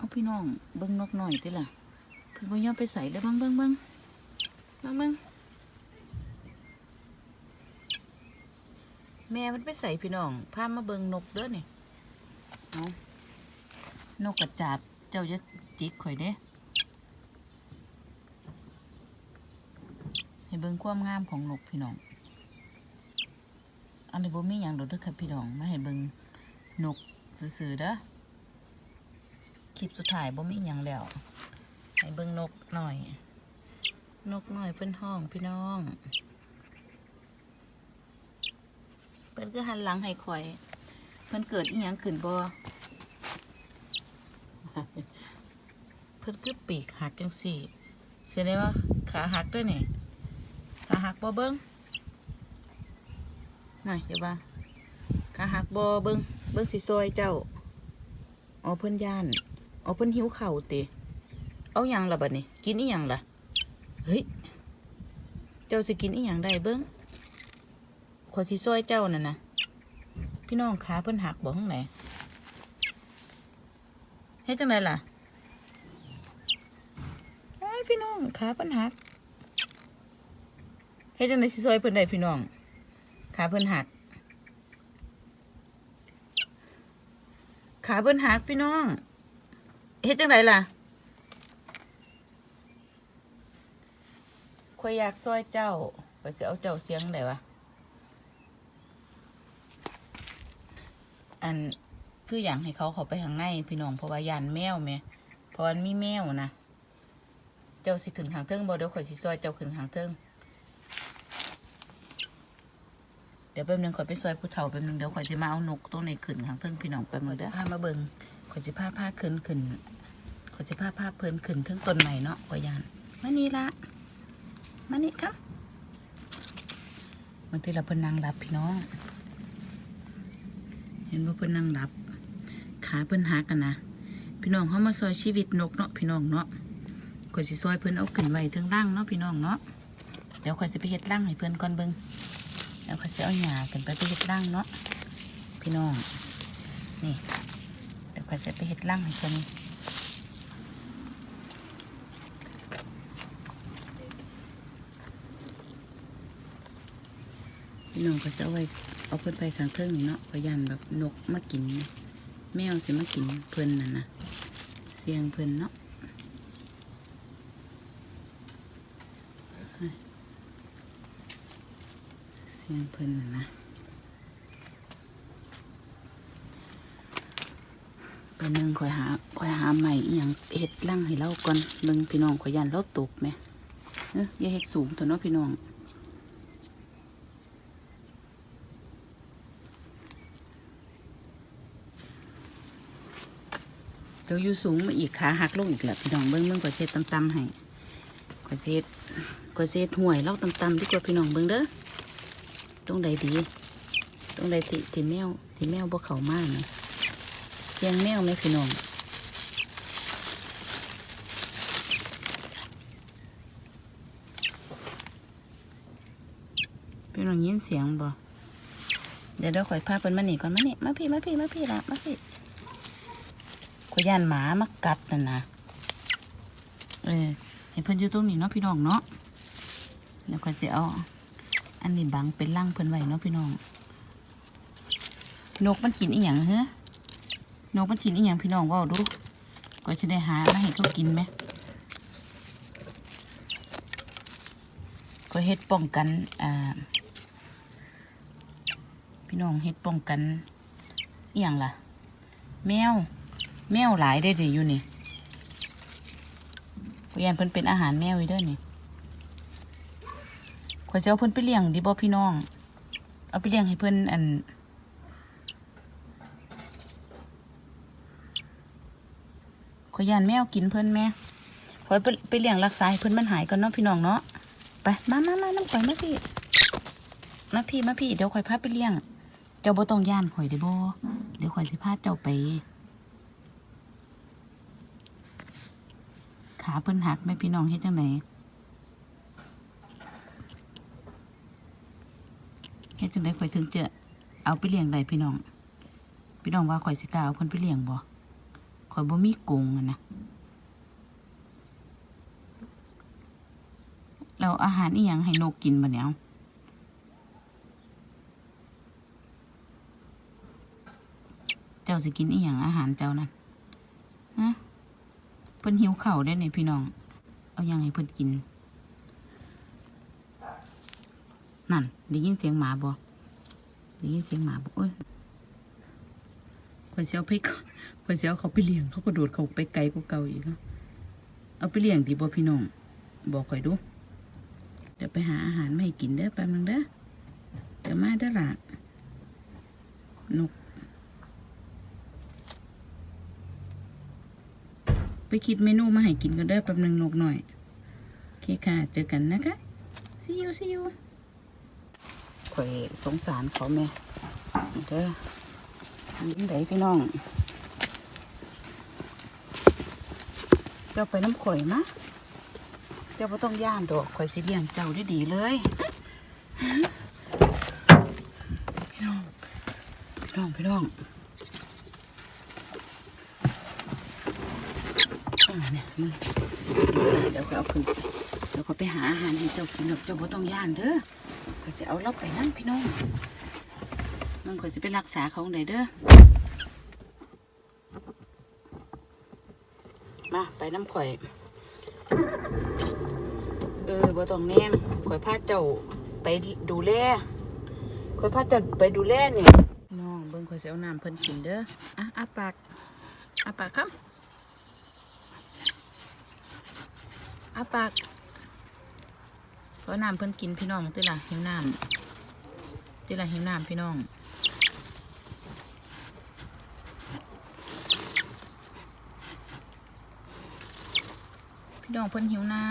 เอาพี่น้องเบิ้งนกหน่อยติล่ะเพิ่นบ่ยอมไปใส่เด้อเบิ้งเบิ้งเบิ้งเบิ้งเบิ้งแม่มันไปใส่พี่น้องพามาเบิ้งนกเด้อนี่เอานกกระจาบเจ้าจะจิกข่อยเด้ให้เบิ่งความงามของนกพี่น้อง อันนี้บ่มีหยังดอกเด้อค่ะพี่น้องมาให้เบิ่งนกซื่อๆเด้อ คลิปสุดท้ายบ่มีหยังแล้วให้เบิ่งนกหน่อย นกหน่อยเพิ่อนห้องพี่น้องเพิ่อนก็หันหลังให้ข่อย เพิ่อนเกิดอีหยังขึ้นบ่เพิ่อนคือปีกหักจังสี่แสดงว่าขาหักด้วยนี่ขาหักบ่เบิ่งหน่อยเดี๋ยวว่าขาหักบ่เบิ่งเบิ่งสิซอยเจ้าอ๋อเพิ่อนย่าน เอ๋อเพิ่นหิวข้าวติเอาหยังล่ะบัดนี้ กินอีหยังล่ะ เฮ้ย เจ้าสิกินอีหยังได้เบิ่งขอสิซอยเจ้านั่นนะพี่น้องขาเพิ่นหักบ่ข้างไหนเฮ็ดจังไดล่ะอ้พี่น้องขาเพิ่นหักเฮ็ดจังไดสิซอยเพิ่นได้พี่น้องขาเพิ่นหักขาเพิ่นหักพี่น้อง เฮ็ดจังไดล่ะข่อยอยากซอยเจ้าข่อยสิเอาเจ้าเสียงได้วะอันคืออยางให้เขาเขาไปข้างในพี่น้องเพราะว่ายานแมวแหม่เพราะว่ามันมีแมวนะเจ้าสิขึ้นทางเทิงบ่เดี๋ยวข่อยสิซอยเจ้าขึ้นทางเทิงเดี๋ยวแป๊บนึงข่อยไปซอยผู้เฒ่าแป๊บนึงเดี๋ยวข่อยจะมาเอานกตัวในขึ้นข้างเทิงพี่น้องแป๊บนึงเด้อพามาเบิ่ง ขอยจะพาพาขึ้นขึ้นขอยจะพาพาเพิ่นขึ้นเทิงต้นใหม่เนาะข่อยานมานี่ละมานี่ครับบางทีเราเพิ่นนั่งรับพี่น้อง เห็นว่าเพิ่นนั่งรับ ขาเพิ่นหักกันนะพี่น้องเขามาซอยชีวิตนกเนาะพี่น้องเนาะขอยสิซอยเพิ่นเอาขึ้นไว้เทิงล่างเนาะพี่น้องเนาะเดี๋ยวขอยสิไปเฮ็ดล่างให้เพิ่นก่อนเบิ่งแล้วเขาจะเอาหญ้าขึ้นไปไปเฮ็ดร่างเนาะพี่น้องนี่ เดี๋ยวเขาจะไปเฮ็ดร่างให้เพิ่นพี่น้องก็จะเอาไว้เอาเพิ่นไปข้างเทิงนี่เนาะพยานแบบนกมากิน แมวสิมากินเพิ่นน่ะนะเสียงเพิ่นเนาะเสียงเพิ่นน่ะนะ ไปนึงคอยหาคอยหาใหม่อีหยังเฮ็ดร่างให้เราก่อนเบิ่งพี่น้องคอยยันเราตกไหมเอ้ยอย่าเฮ็ดสูงตัวเนาะพี่น้องเดี๋ยวอยู่สูงมาอีกขาหักลงอีกแล้วพี่น้องเบิ้งเบิ้งกว่าเซตตำๆให้กว่าเซตกว่าเซตห่วยเล่าตำๆดีกว่าพี่น้องเบิ้งเด้อตรงใดดีตรงใดที่ที่แมวที่แมวบ่เขามากนะเสียงแมวไหมพี่น้องพี่น้องยินเสียงบ่เดี๋ยวเดี๋ยวข่อยพาเพิ่นมานี่ก่อนมานี่มาพี่มาพี่มาพี่ละมาพี่ขอยย่านหมามากัดนั่นนะเออให้เพิ่นอยู่ตรงนี้เนาะพี่น้องเนาะเดี๋ยวข่อยสิเอาอันนี้บังเป็นร่างเพิ่นไว้เนาะพี่น้องนกมันกินอีหยังเฮ้ นกมันกินอีหยังพี่น้องว่าดูก็จะได้หามาให้เขากินไหมก็เฮ็ดป้องกันอ่าพี่น้องเฮ็ดป้องกันอีหยังล่ะ แมว แมวหลายได้ดิอยู่นี่พยานเพิ่นเป็นอาหารแมวอีเด้อนี่ขอยจะเอาเพิ่นไปเลี้ยงดิบ่พี่น้อง เอาไปเลี้ยงให้เพิ่นอัน อยยานแมวกินเพิ่นแม่ขอยไปไปเลี้ยงรักษาให้เพิ่นมันหายก่อนเนาะพี่น้องเนาะไปมามามาน้ำข่อยมาพี่มาพี่มาพี่เดี๋ยวข่อยพาไปเลี้ยง เจ้าบ่ต้องย่านข่อยเด้อบ่เดี๋ยวข่อยสิพาเจ้าไป ขาเพิ่นหักไม่พี่น้องเฮ็ดจังไหนเฮ็ดจังไดข่อยถึงจะเอาไปเลี้ยงได้พี่น้อง พี่น้องว่าข่อยสิกล้าเอาเพิ่นไปเลี้ยงบ่ ข่อยบ่มีกงอะนะแล้วอาหารอีหยังให้นกกินบ่เนี่ยเอาเจ้าสิกินอีหยังอาหารเจ้านั่นฮะเพิ่นหิวเข้าได้เนี่ยพี่น้อง เอาหยังให้เพิ่นกิน นั่นได้ยินเสียงหมาบ่ได้ยินเสียงหมาบ่โอ้ย คนเสียวไปคนเสียวเขาไปเลี้ยงเขากระโดดเขาไปไกลกว่าเก่าอีกเนาะเอาไปเลี้ยงดีบ่พี่น้อง บอกข่อยดู เดี๋ยวไปหาอาหารมาให้กินเด้อแป๊บนึงเด้อเดี๋ยวมาเด้อละนก ไปคิดเมนูมาให้กินกันเด้อแป๊บนึงนกหน่อยโอเคค่ะ เจอกันนะคะ see you see you ข่อยสงสารเขาแม่เด้อ ยิงไดพี่น้อง เจ้าไปน้ำข่อยมะเจ้าไ่ต้องย่านดอกข่อยสิเลี้ยงเจ้าได้ดีเลยพี่น้องพี่น้องพี่น้องเนี่ยมึงเดี๋ยวข่อยเอาขึ้นเดี๋ยวข่อยไปหาอาหารให้เจ้ากินดอกเจ้าไ่ต้องย่านเด้อข่อยสิเอาเราไปนั่นพี่น้อง มึงข่อยสิไปรักษาเขาไหนเด้อมาไปน้ำข่อย เออบ่ต้องแนมข่อยพาเจ้าไปดูแลข่อยพาเจ้าไปดูแลเนี่ยพี่น้องเบิ่งข่อยสิเอาน้ำเพิ่นกินเด้ออะอาปากอาปากครับอาปากเพราะน้ำเพิ่นกินพี่น้องติล่ะหิวน้ำติล่ะหิวน้ำพี่น้อง พี่น้องเพิ่นหิวน้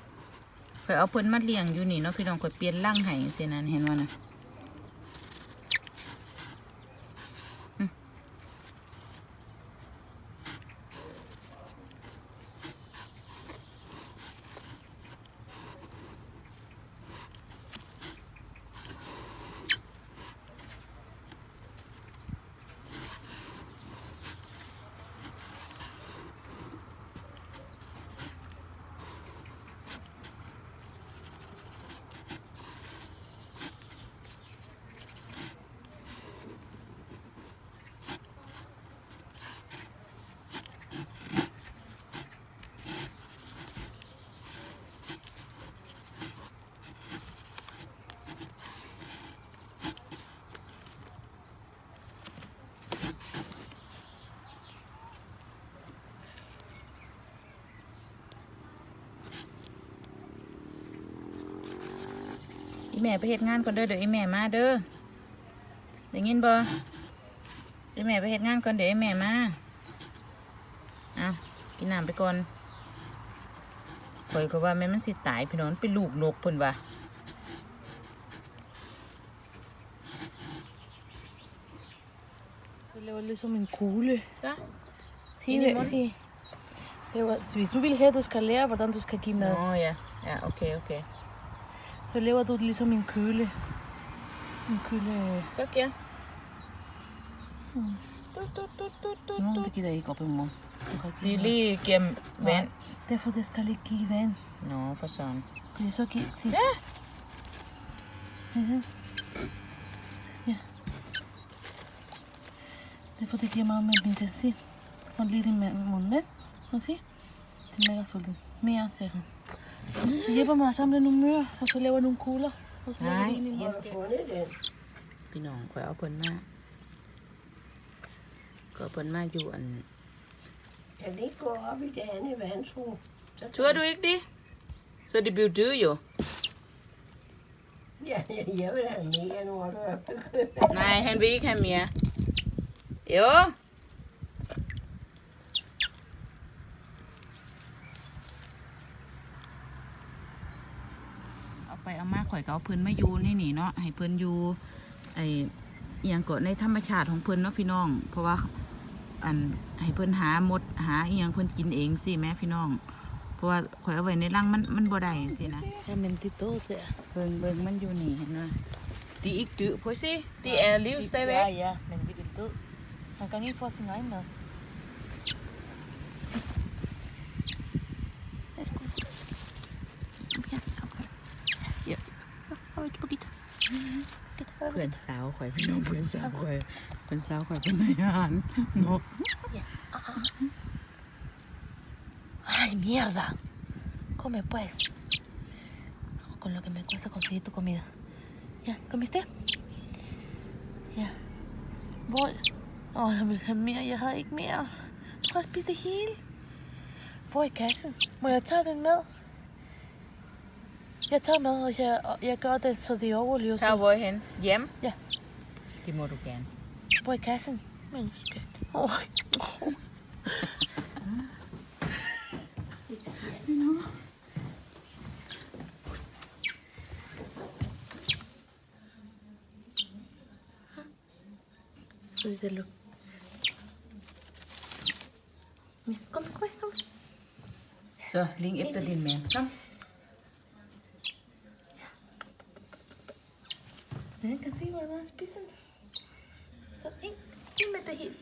ำเคยเอาเพิ่นมาเลี้ยงอยู่นี่เนาะพี่น้องเคยเปลี่ยนร่างไห้เสียนั้นเห็นว่านะ อีแม่ไปเฮ็ดงานก่อนเด้อเดี๋ยวอีแม่มาเด้อได้ยินบ่อีแม่ไปเฮ็ดงานก่อนเดี๋ยวอีแม่มาเอากินน้ำไปก่อนข่อยก็ว่าแม่มันสิตายพี่น้องมันเป็นลูกนกเพิ่นว่า Så laver det ligesom en kugle. จ้ะ Sig Ind i det, munden? sig. Laver, så hvis du vil have, at du skal lære, hvordan du skal give อ๋ mad, อ ja ja โอเคโอเค så laver du det ligesom en køle. En køle... สักเกียตุ๊ดตุ๊ดตุ๊ดตุ๊ดตุ๊ด Nå, ตุ๊ด det gider jeg ikke op i morgen. Du kan ดี give ลี่เกมแวน vand. Derfor det skal ikke give vand. เนาะฟาซอน Fordi så giver sig. Ja. Ja. Ja. Derfor det giver meget med min Se. Og lidt i munden. Og se. Det er mega sulten. Mere, siger han. Så hjælper mig at samle nogle myrer, og så laver jeg nogle kugler. Og så laver Nej, vi ind i jeg skal- พี่น้องข่อยเอาเพิ่นมาก็เอาเพิ่นมาอยู่อัน Kan det ikke gå op i det andet vandtro? Så ช่วยดูอีกดิ så det bliver du jo Ja, jeg vil have mere, når du er begyndt. nej han vil ikke have mere jo เอาไปเอมา ข่อยก็เอาเพิ่นมาอยู่นี่นี่เนาะให้เพิ่นอยู่ไออหย่างก็ในธรรมชาติของเพิ่นเนาะพี่น้อง เพราะว่าอันให้เพิ่นหาหมดหาอีหยังเพิ่นกินเองสิแม่พี่น้อง เพราะว่าข่อยเอาไว้ในรังมันมันบ่ได้สินะ Jamen, det er død der. เบิ่งเบิ่งมันอยู่นี่เห็นไหมดีอีกดื้อพอสิดีแอร์ลิวสเตย์เว Ja, ja, men det er vel død. Han kan ikke få sin egen เพื่อนสาวข่อยพี่น้องเพื่อนสาวข่อยเพื่อนสาวข่อยเป็นนายอาหารนก ¡Ay, mierda! Come pues. Con lo que me cuesta conseguir tu comida. ¿Ya? ¿Comiste? Ja. Hvor? Åh, oh, jeg vil have mere. Jeg har ikke mere. Du har spist det hele. Hvor er kassen? Må Jeg tage den med? Jeg tager med, og jeg, og jeg gør det, så det overlever. ถ้า Så. โวยเห็นเยี่ยม Ja. ที่โมดูแกน Hvor er kassen? Men skat. Åh. Så det er lukket. Ja, kom, kom, kom. โซลิงเอฟตัวดินแมนครับ Ja, jeg kan se, hvor jeg spiser. Så ind, ind med det hele.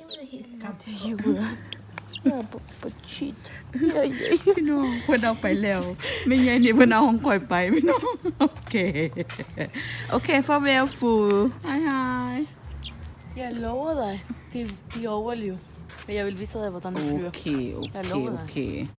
Ind med det hele. Kom til jule. Jeg er på, på cheat. Ja, ja. พี่น้องเพื่อนเอาไปแล้วไม่ใช่นี่เพื่อนเอาของข่อยไปพี่น้องโอเคโอเค farvel ฟูฮายฮาย Jeg lover dig, de, de overlever. Men jeg vil vise dig, hvordan det โอ flyver. เคโอเค Jeg lover โอ dig. เค